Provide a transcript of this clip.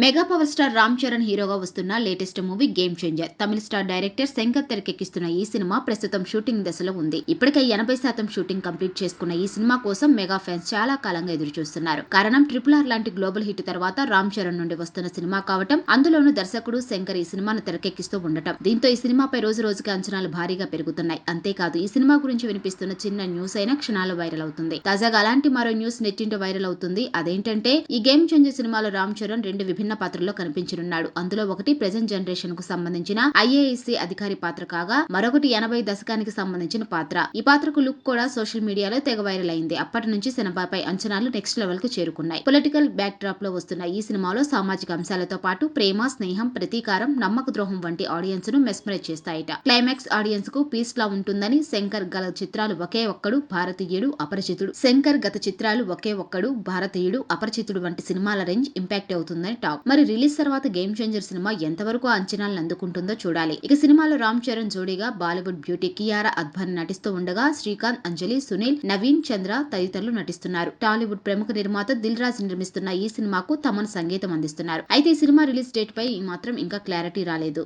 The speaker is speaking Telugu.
Mega power star Ram Charan హీరోగా వస్తున్న లేటెస్ట్ మూవీ గేమ్ చేంజర్ తమిళ స్టార్ డైరెక్టర్ శంకర్ తెరకెక్కిస్తున్న ఈ సినిమా ప్రస్తుతం షూటింగ్ దశలో ఉంది. ఇప్పటికే ఎనభై శాతం షూటింగ్ కంప్లీట్ చేసుకున్న ఈ సినిమా కోసం మెగా ఫ్యాన్స్ చాలా కాలంగా ఎదురు చూస్తున్నారు కారణం ట్రిపుల్ ఆర్ లాంటి గ్లోబల్ హిట్ తర్వాత రామ్ చరణ్ నుండి వస్తున్న సినిమా కావటం అందులోనూ దర్శకుడు శంకర్ ఈ సినిమాను తెరకెక్కిస్తూ ఉండటం. దీంతో ఈ సినిమాపై రోజు రోజుకి అంచనాలు భారీగా పెరుగుతున్నాయి. అంతేకాదు ఈ సినిమా గురించి వినిపిస్తున్న చిన్న న్యూస్ అయినా క్షణాలు వైరల్ అవుతుంది. తాజాగా అలాంటి మరో న్యూస్ నెట్టింట వైరల్ అవుతుంది. అదేంటంటే ఈ గేమ్ చేంజర్ సినిమాలో రామ్ చరణ్ రెండు విభిన్న పాత్రల్లో కనిపించనున్నాడు. అందులో ఒకటి ప్రజెంట్ జనరేషన్కు సంబంధించిన ఐఏఎస్సీ అధికారి పాత్ర కాగా మరొకటి ఎనభై దశకానికి సంబంధించిన పాత్ర. ఈ పాత్రకు లుక్ కూడా సోషల్ మీడియాలో తెగ వైరల్ అయింది. అప్పటి నుంచి సినిమాపై అంచనాలు నెక్స్ట్ లెవెల్కు చేరుకున్నాయి. పొలిటికల్ బ్యాక్ డ్రాప్లో వస్తున్న ఈ సినిమాలో సామాజిక అంశాలతో పాటు ప్రేమ స్నేహం ప్రతీకారం నమ్మక ద్రోహం వంటి ఆడియన్స్ను మెస్మరైజ్ చేస్తాయట. క్లైమాక్స్ ఆడియన్స్కు పీస్ లా ఉంటుందని శంకర్ గల చిత్రాలు ఒకే ఒక్కడు భారతీయుడు అపరిచితుడు. శంకర్ గత చిత్రాలు ఒకే ఒక్కడు భారతీయుడు అపరిచితుడు వంటి సినిమాల రేంజ్ ఇంపాక్ట్ అవుతుందని టాక్. మరి రిలీజ్ తర్వాత గేమ్ చేంజర్ సినిమా ఎంతవరకు అంచనాలను అందుకుంటుందో చూడాలి. ఇక సినిమాలో రామ్ చరణ్ జోడీగా బాలీవుడ్ బ్యూటీ కియారా అద్వాని నటిస్తూ ఉండగా శ్రీకాంత్ అంజలి సునీల్ నవీన్ చంద్ర తదితరులు నటిస్తున్నారు. టాలీవుడ్ ప్రముఖ నిర్మాత దిల్ రాజ్ నిర్మిస్తున్న ఈ సినిమాకు తమను సంగీతం అందిస్తున్నారు. అయితే ఈ సినిమా రిలీజ్ డేట్ పై మాత్రం ఇంకా క్లారిటీ రాలేదు.